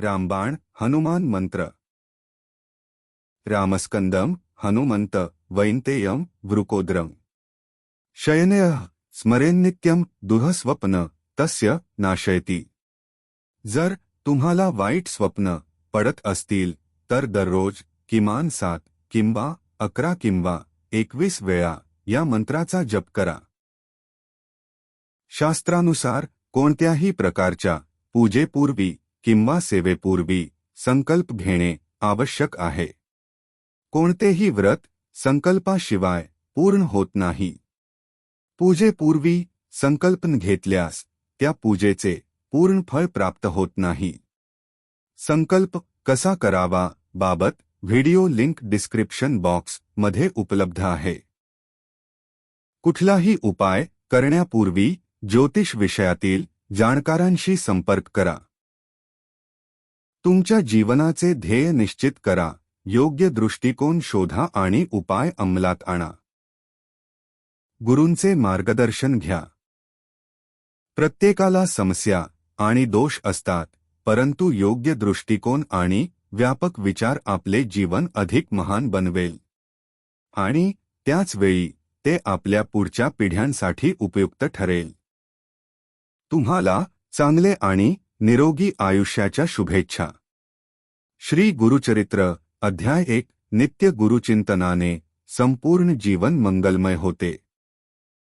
रामबाण हनुमान मंत्र। रामस्कंदम हनुमंत वैंतेयम वृकोद्रम। शयनय स्मरेन्नित्यम दुःस्वप्न तस्य नाशयती। जर तुम्हाला वाईट स्वप्न पडत असतील तर दररोज किमान सात किंवा अकरा किंवा एकवीस वेळा या मंत्राचा जप करा। शास्त्रानुसार कोणत्याही प्रकारच्या पूजेपूर्वी किंवा सेवेपूर्वी संकल्प घेणे आवश्यक आहे. कोणतेही व्रत संकल्पाशिवाय पूर्ण होत नाही. पूजेपूर्वी संकल्पन घेतल्यास त्या पूजेचे पूर्ण फळ प्राप्त होत नाही. संकल्प कसा करावा बाबत व्हिडिओ लिंक डिस्क्रिप्शन बॉक्स मध्ये उपलब्ध आहे. कुठलाही उपाय करण्यापूर्वी ज्योतिष विषयातील जाणकारांशी संपर्क करा. तुमच्या जीवनाचे ध्येय निश्चित करा. योग्य दृष्टिकोन शोधा आणि उपाय अंमलात आणा. गुरूंचे मार्गदर्शन घ्या. प्रत्येकाला समस्या आणि दोष असतात परंतु योग्य दृष्टिकोन आणि व्यापक विचार आपले जीवन अधिक महान बनवेल. आणि त्याच वेळी ते आपल्या पुढच्या पिढ्यांसाठी उपयुक्त ठरेल. तुम्हाला चांगले आणि निरोगी आयुष्याच्या शुभेच्छा. श्री गुरुचरित्र अध्याय एक नित्य गुरुचिंतनाने संपूर्ण जीवन मंगलमय होते.